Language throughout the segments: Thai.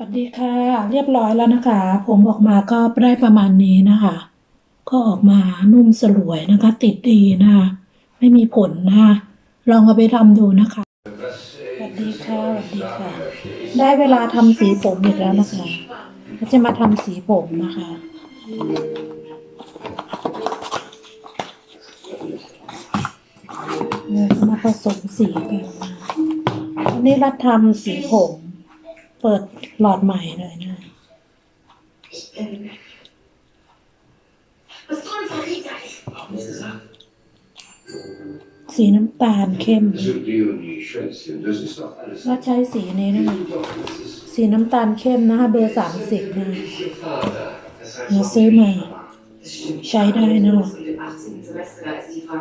สวัสดีค่ะ เรียบร้อยแล้วนะคะ ผมออกมาก็ได้ประมาณนี้นะคะ ก็ออกมานุ่มสลวยนะคะ ติดดีนะคะไม่มีผลนะคะลองเอาไปทำดูนะคะสวัสดีค่ะสวัสดีค่ะ ได้เวลาทำสีผมอีกแล้วนะคะก็จะมาทำสีผมนะคะเนี่ยจะมาผสมสีกันวันนี้รัดทำสีผม เปิดหลอดใหม่เลยนะ สีน้ำตาลเข้ม ก็ใช้สีนี้นะสีน้ำตาลเข้มนะคะเบอร์สามสิบนะเราซื้อมาใช้ได้นะคะ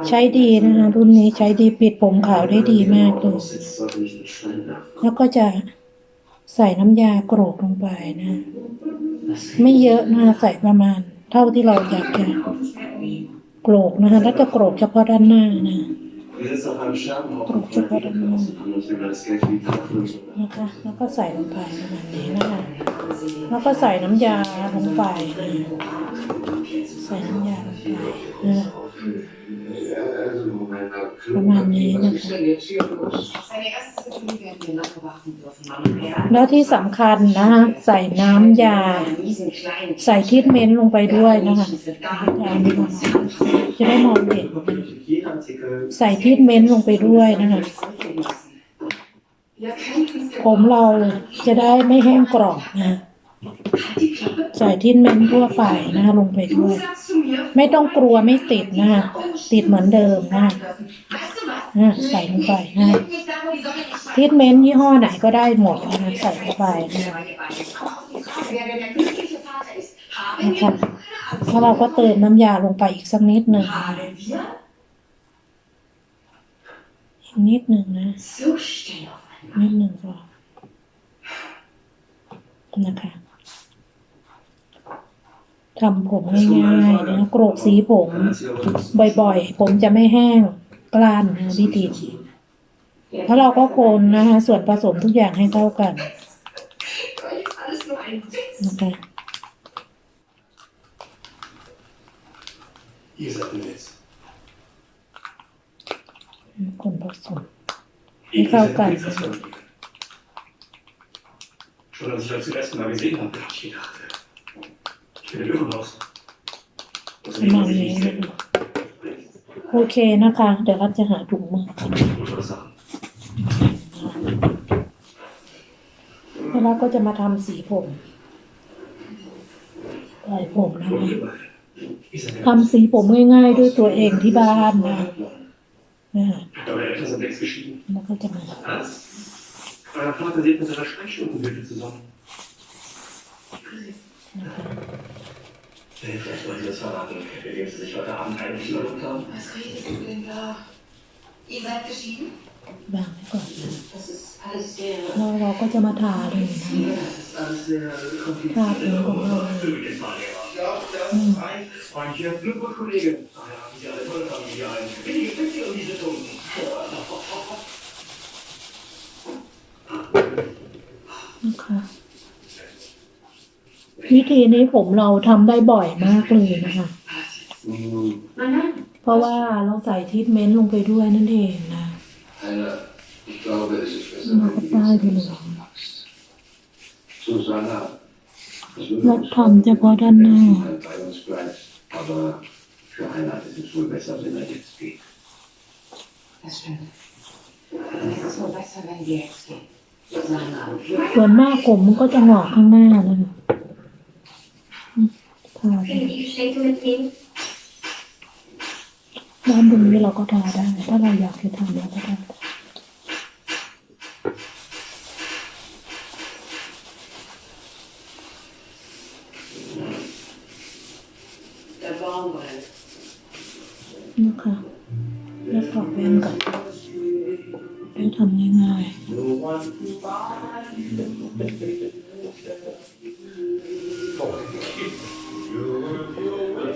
ใช้ดีนะคะรุ่นนี้ใช้ดีปิดผมขาวได้ดีมากเลยแล้วก็จะ ใส่น้ำยาโกรกลงไปนะ ไม่เยอะนะคะใส่ประมาณ เท่าที่เราอยากจะโกรกนะคะแล้วจะโกรกเฉพาะด้านหน้านะ Wir sitzen auf einem Scherbenhaufen Guck, guck, guck, guck. und uns über das Geld wie Tafel und so. นะคะ แล้วก็ใส่ลงไปประมาณนี้นะคะแล้วก็ใส่น้ำยาลงไปนะใส่น้ำยาลงไปนะ Ja, also, Moment, mal. ประมาณนี้นะคะ Was ist denn jetzt hier los? Seine erste Symphonie werden wir noch bewachen dürfen. Mama. แล้วที่สำคัญนะคะใส่น้ำยา Diesen kleinen ใส่ทรีทเมนต์ลงไปด้วยนะคะ für gar ยาไม่มาจะได้มองเห็น Jeder Artikel ใส่ทรีทเมนต์ลงไปด้วยนะคะ Wir könnten es ผมเราจะได้ไม่แห้งกรอบนะ Die Klappe. ใส่ทรีทเมนทั่วไปนะคะลงไปด้วย ไม่ต้องกลัวไม่ติดนะคะติดเหมือนเดิมนะคะใส่ลงไปนะคะทรีทเมนต์ยี่ห้อไหนก็ได้หมดนะคะใส่ลงไปนะคะนะคะแล้วเราก็เติมน้ำยาลงไปอีกสักนิดหนึ่งอีกนิดหนึ่งนะนิดหนึ่งก็นะคะ ทำผมง่ายๆนะโกรกสีผม บ่อยๆ ผมจะไม่แห้งกล้านนะวิธีนี้แล้วเราก็คนนะคะ ส่วนผสมทุกอย่างให้เข้ากัน Weil ist alles nur ein Witz. นะคะ Ihr seid ein Witz. คนผสม Ihr Ich auch seid ganz. ein Witz, das von mir. Schon als ich euch zum ersten Mal gesehen habe, habe ich gedacht, มาเองโอเคนะคะ เดี๋ยวรับจะหาถุงมือแล้วก็จะมาทำสีผมปล่อยผมนะคะทำสีผมง่ายๆด้วยตัวเองที่บ้านนะแล้วก็จะมา Euer Vater. Vielleicht wollt ihr das verraten, mit wem sie sich heute Abend eigentlich verlobt haben. Was redest du denn da? Ihr seid geschieden? วางไว้ก่อนนะ Das ist alles sehr. แล้วเราก็จะมาทาเลยนะ Das ist alles sehr ทาผมของเรา Für den Fahrlehrer. Ja, das reicht. Freundchen, Glückwunsch, Kollege. Ach ja, haben Sie alle tolle Familie ein. Wenige Stücke วิธีนี้ผมเราทำได้บ่อยมากเลยนะคะ Hm, Nein, nein. เพราะว่าเราใส่ทรีทเมนต์ลงไปด้วยนั่นเองนะ Heiner, ich glaube, es ist besser, Ja, wenn du total jetzt genau. zusammenwachst. Susanna, es würde แล้ว uns ทำเฉพาะด้านหน้า wenn du halt bei uns bleibst. Aber für Heiner ist es wohl besser, wenn er jetzt geht. Das stimmt. Es ist nur besser, wenn wir jetzt gehen. Susanna. ส่วนมากผมมันก็จะหงอกข้างหน้านะคะอืมทาไป Können wir die Geschenke mitnehmen? ด้านตรงนี้เราก็ทาได้ ถ้าเราอยากจะทำเราก็ทาได้นะคะแล้วถอดแว่นก่อนได้ทำง่ายๆ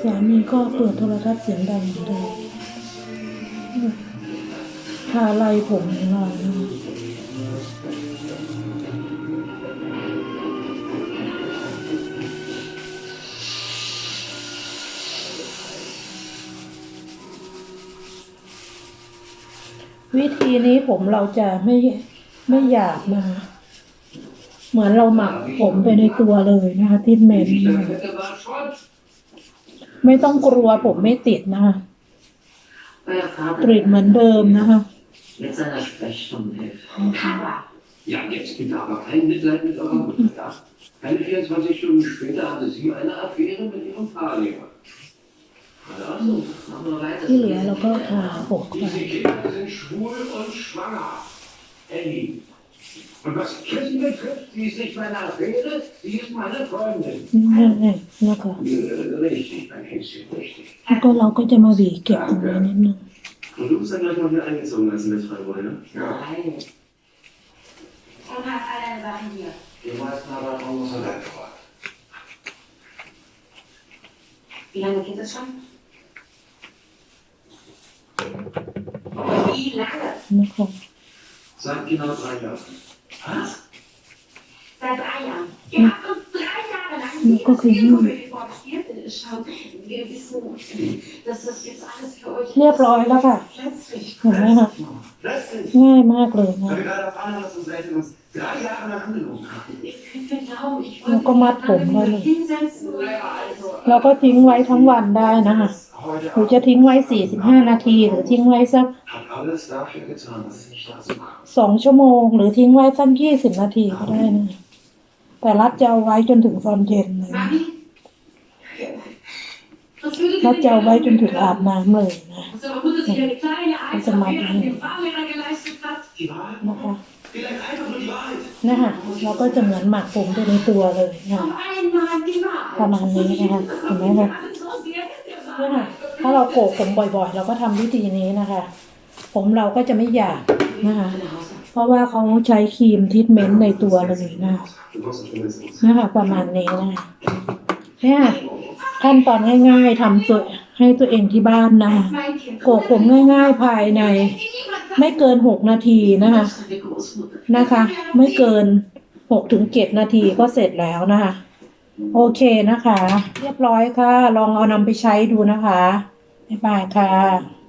สามีก็เปิดโทรทัศน์เสียงดังเหมือนเดิมทาไล่ผมนอนวิธีนี้ผมเราจะไม่ไม่อยากมาเหมือนเราหมักผมไปในตัวเลยนะคะที่เมนนะ ไม่ต้องกลัวผมไม่ติดนะคะ Euer Vater กลิ่นเหมือนเดิมนะคะ mit seiner Sprechstundenhilfe. Papa, Ja, jetzt bitte aber kein Mitleid mit eurer Mutter. ja? Keine 24 Stunden später hatte sie eine Affäre mit ihrem Fahrlehrer. Also, machen wir weiter. ที่เหลือเราก็ทาผมไป diese Kinder sind schwul und schwanger. Ellie. Und was Chrissy betrifft, sie ist nicht meine Affäre, sie ist meine Freundin. นี่นะคะ Äh, Richtig, mein Häschen, richtig. แล้วก็เราก็จะมาหวีเก็บตรงนี้นิดนึง Und du bist dann gleich mal wieder eingezogen lassen mit Freiburg, ne? Ja. Nein. Und hast all deine Sachen hier. Die meisten aber von uns allein vor. Wie lange geht das schon? Wie lange? นะคะ Seit genau drei Jahren. Was? Seit drei Jahren. Ihr habt uns drei Jahre lang Ja, guck mal hier. Comedy vorgespielt. Schaut, wir wissen, dass das jetzt alles für euch เรียบร้อยแล้วค่ะ plötzlich เห็นไหมคะ Plötzlich. ง่ายมากเลย Weil นะ wir gerade erfahren haben, dass unsere Eltern uns drei Jahre lang angelogen haben. Ihr könnt mir glauben, ich Ja, wollte komm mal, mich dann komm, mal. nur hinsetzen und also. เราก็ทิ้งไว้ทั้งวันได้นะคะ Heute หรือจะทิ้งไว้45นาที หรือทิ้งไว้สัก hat alles dafür getan, dass es nicht dazu kam. สองชั่วโมง หรือทิ้งไว้สัก20นาทีก็ได้นะแต่รัดจะเอาไว้จนถึงตอนเย็นเลยนะ Mami? Was würdet รัด ihr จะเอาไว้ denn จนถึงอาบน้ำเลยนะ Dass eure Mutter sich eine kleine Also mal Eisaffäre hier. mit dem Fahrlehrer geleistet hat? Die Wahrheit? นะคะ Vielleicht einfach nur die Wahrheit. นะคะเราก็จะเหมือนหมักผมไปในตัวเลยนะ Auf einmal die Wahrheit. ประมาณนี้นะคะเห็นไหมคะ Alles so sehr mit der เนี่ย Wahrheit. ค่ะถ้าเราโกกผมบ่อยๆ เราก็ทำวิธีนี้นะคะ ผมเราก็จะไม่หยาบนะคะ เพราะว่าเขาใช้ครีมทรีทเมนต์ในตัวเลยนะ Du brauchst nicht mindestens. นะคะประมาณนี้นะคะเนี่ยขั้นตอนง่ายๆทำตัว ให้ตัวเองที่บ้านนะคะโกกผมง่าย ๆภายใน ไม่เกินหกนาทีนะคะนะคะ ไม่เกินหกถึงเจ็ดนาทีก็เสร็จแล้วนะคะ โอเคนะคะ เรียบร้อยค่ะ ลองเอานำไปใช้ดูนะคะบ๊ายบายค่ะ